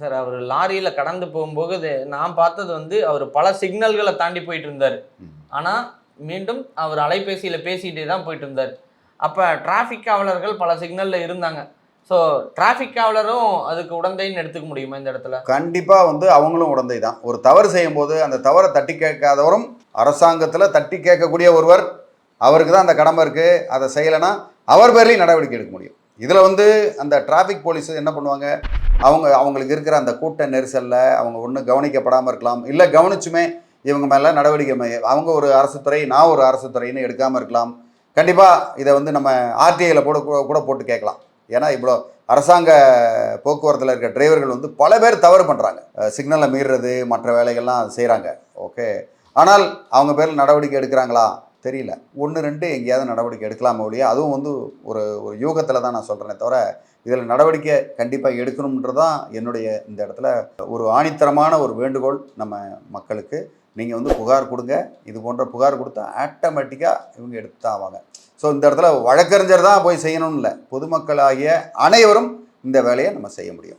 Sir அவர் லாரியில் கடந்து போகும்போது நான் பார்த்தது வந்து அவர் பல சிக்னல்களை தாண்டி போயிட்டு இருந்தார். ஆனால் மீண்டும் அவர் அலைபேசியில் பேசிகிட்டே தான் போயிட்டு இருந்தார் அப்போ டிராஃபிக் காவலர்கள் பல சிக்னலில் இருந்தாங்க. ஸோ டிராஃபிக் காவலரும் அதுக்கு உடந்தைன்னு எடுத்துக்க முடியுமா இந்த இடத்துல? கண்டிப்பாக வந்து அவங்களும் உடந்தை தான். ஒரு தவறு செய்யும்போது அந்த தவறை தட்டி கேட்காதவரும் அரசாங்கத்தில் தட்டி கேட்கக்கூடிய ஒருவர் அவருக்கு தான் அந்த கடமை இருக்குது அதை செய்யலைன்னா அவர் பேர்லேயும் நடவடிக்கை எடுக்க முடியும். இதில் வந்து அந்த டிராஃபிக் போலீஸ் என்ன பண்ணுவாங்க? அவங்க அவங்களுக்கு இருக்கிற அந்த கூட்ட நெரிசலில் அவங்க ஒன்றும் கவனிக்கப்படாமல் இருக்கலாம். இல்லை கவனிச்சுமே இவங்க மேலே நடவடிக்கை அவங்க ஒரு அரசு துறை நான் ஒரு அரசு துறைன்னு எடுக்காமல் இருக்கலாம். கண்டிப்பாக இதை வந்து நம்ம ஆர்டிஐயில் போட கூட போட்டு கேட்கலாம். ஏன்னா இவ்வளோ அரசாங்க போக்குவரத்தில் இருக்க டிரைவர்கள் வந்து பல பேர் தவறு பண்ணுறாங்க சிக்னலை மீறுறது மற்ற வேலைகள்லாம் செய்கிறாங்க ஓகே ஆனால் அவங்க பேரில் நடவடிக்கை எடுக்கிறாங்களா? தெரியல. ஒன்று ரெண்டு எங்கேயாவது நடவடிக்கை எடுக்கலாமா ஒழிய? அதுவும் வந்து ஒரு ஒரு யூகத்தில் தான் நான் சொல்கிறேனே தவிர இதில் நடவடிக்கை கண்டிப்பாக எடுக்கணுன்றது தான் என்னுடைய இந்த இடத்துல ஒரு ஆணித்தரமான ஒரு வேண்டுகோள் நம்ம மக்களுக்கு. நீங்கள் வந்து புகார் கொடுங்க. இது போன்ற புகார் கொடுத்தா ஆட்டோமேட்டிக்காக இவங்க எடுத்து தான் ஆவாங்க ஸோ இந்த இடத்துல வழக்கறிஞர் தான் போய் செய்யணும்னு இல்லை. பொதுமக்களாகிய அனைவரும் இந்த வேலையை நம்ம செய்ய முடியும்.